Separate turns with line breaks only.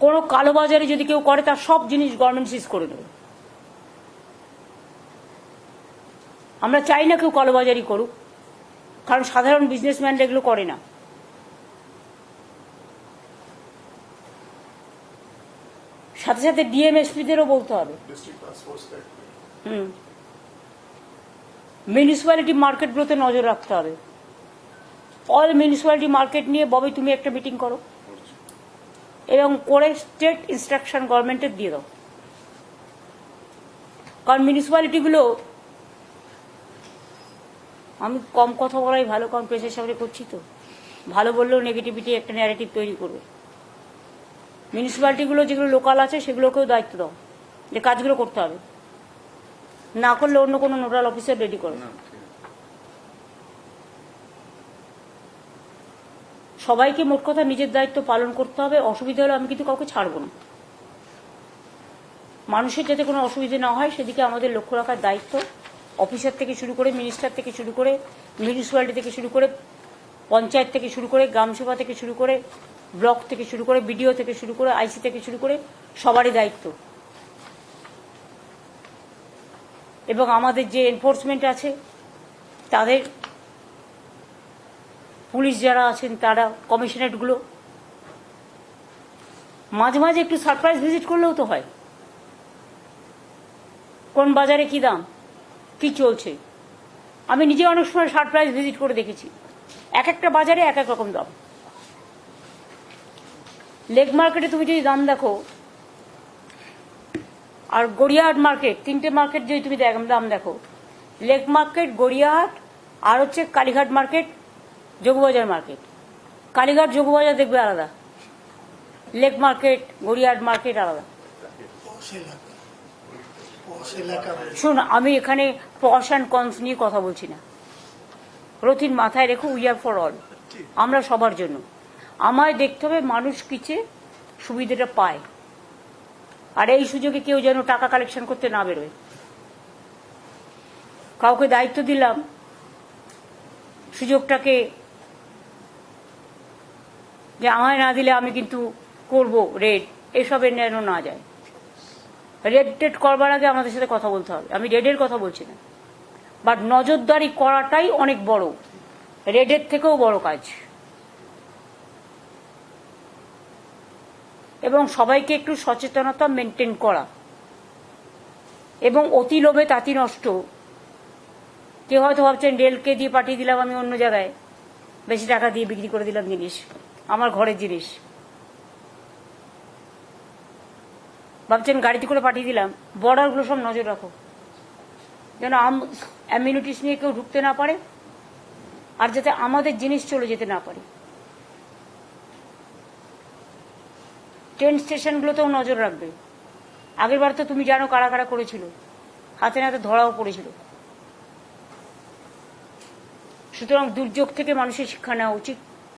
কোনো কালোবাজারি যদি কেউ করে তার সব জিনিস গভর্নমেন্ট সিজ করে দেবে। আমরা চাই না কেউ কালোবাজারি করুক কারণ সাধারণ বিজনেসম্যানরা এগুলো করে না। সাথে সাথে ডিএমএসপিদেরও বলতে হবে। হুম। মিউনিসিপ্যালিটি মার্কেটগুলোতে নজর রাখতে হবে। অল মিউনিসিপ্যালিটি মার্কেট নিয়ে ববে তুমি একটা মিটিং করো। এবং করে স্টেট ইনস্ট্রাকশন গভর্নমেন্টের দিয়ে দাও। কারণ মিউনিসিপ্যালিটিগুলো আমি কম কথা বলাই ভালো, কারণ প্রেসের সামনে করছি তো। ভালো বললেও নেগেটিভিটি একটা ন্যারেটিভ তৈরি করবে। মিউনিসিপ্যালিটিগুলো যেগুলো লোকাল আছে, সেগুলোকেও দায়িত্ব দাও। যে কাজগুলো করতে হবে। না করলে অন্য কোনো নোডাল অফিসার রেডি করো। সবাইকে মোট কথা নিজের দায়িত্ব পালন করতে হবে। অসুবিধা হলে আমি কিন্তু কাউকে ছাড়বো না। মানুষের যাতে কোনো অসুবিধা না হয়, সেদিকে আমাদের লক্ষ্য রাখার দায়িত্ব। অফিসার থেকে শুরু করে মিনিস্টার থেকে শুরু করে মিউনিসিপ্যালিটি থেকে শুরু করে পঞ্চায়েত থেকে শুরু করে গ্রামসভা থেকে শুরু করে ব্লক থেকে শুরু করে বিডিও থেকে শুরু করে আইসি থেকে শুরু করে সবারই দায়িত্ব। এবং আমাদের যে এনফোর্সমেন্ট আছে, তাদের পুলিশ যারা আছেন, তারা কমিশনারেটগুলো। মাঝে মাঝে একটু সারপ্রাইজ ভিজিট করলেও তো হয়। কোন বাজারে কি দাম? কি চলছে? আমি নিজে অনেক সময় সারপ্রাইজ ভিজিট করে দেখেছি। এক একটা বাজারে এক এক রকম দাম। লেগ মার্কেটে তুমি যদি দাম দেখো, আর গড়িয়াহাট মার্কেট, তিনটে মার্কেট যদি তুমি দাম দেখো, লেক মার্কেট, গড়িয়াহাট, আর হচ্ছে কালীঘাট মার্কেট যোগবাজার মার্কেট কালীঘাট যোগবাজার দেখবে আলাদা। লেক মার্কেট গড়িয়াহাট মার্কেট আলাদা। শুন আমি এখানে পশ অ্যান্ড কনস নিয়ে কথা বলছি না। রথিন মাথায় রেখো উই আর ফর অল আমরা সবার জন্য। আমায় দেখতে হবে মানুষ কিচে সুবিধাটা পায়। আর এই সুযোগে কেউ যেন টাকা কালেকশন করতে না বেরোয়। কাউকে দায়িত্ব দিলাম, সুযোগটাকে যে আমায় না দিলে আমি কিন্তু করব, রেড। এসবের যেন না যায়। রেড টেড করবার আগে আমাদের সাথে কথা বলতে হবে। আমি রেডের কথা বলছি না। বাট নজরদারি করাটাই অনেক বড়। রেডের থেকেও বড় কাজ। এবং সবাইকে একটু সচেতনতা মেনটেন করা। এবং অতি লোভে তাঁতি নষ্ট। কেউ হয়তো ভাবছেন, রেলকে দিয়ে পাঠিয়ে দিলাম আমি অন্য জায়গায়। বেশি টাকা দিয়ে বিক্রি করে দিলাম জিনিস। আমার ঘরের জিনিস। ভাবছেন গাড়িতে করে পাঠিয়ে দিলাম। বর্ডারগুলো সব নজর রাখো। যেন অ্যামিউনিটিস নিয়ে কেউ ঢুকতে না পারে আর যাতে আমাদের জিনিস চলে যেতে না পারে। ট্রেন স্টেশনগুলোতেও নজর রাখবে। আগের বার তো তুমি জানো কারা কারা করেছিল। হাতে না নাতে ধরাও পড়েছিল। সুতরাং দুর্যোগ থেকে মানুষের শিক্ষা নেওয়া উচিত।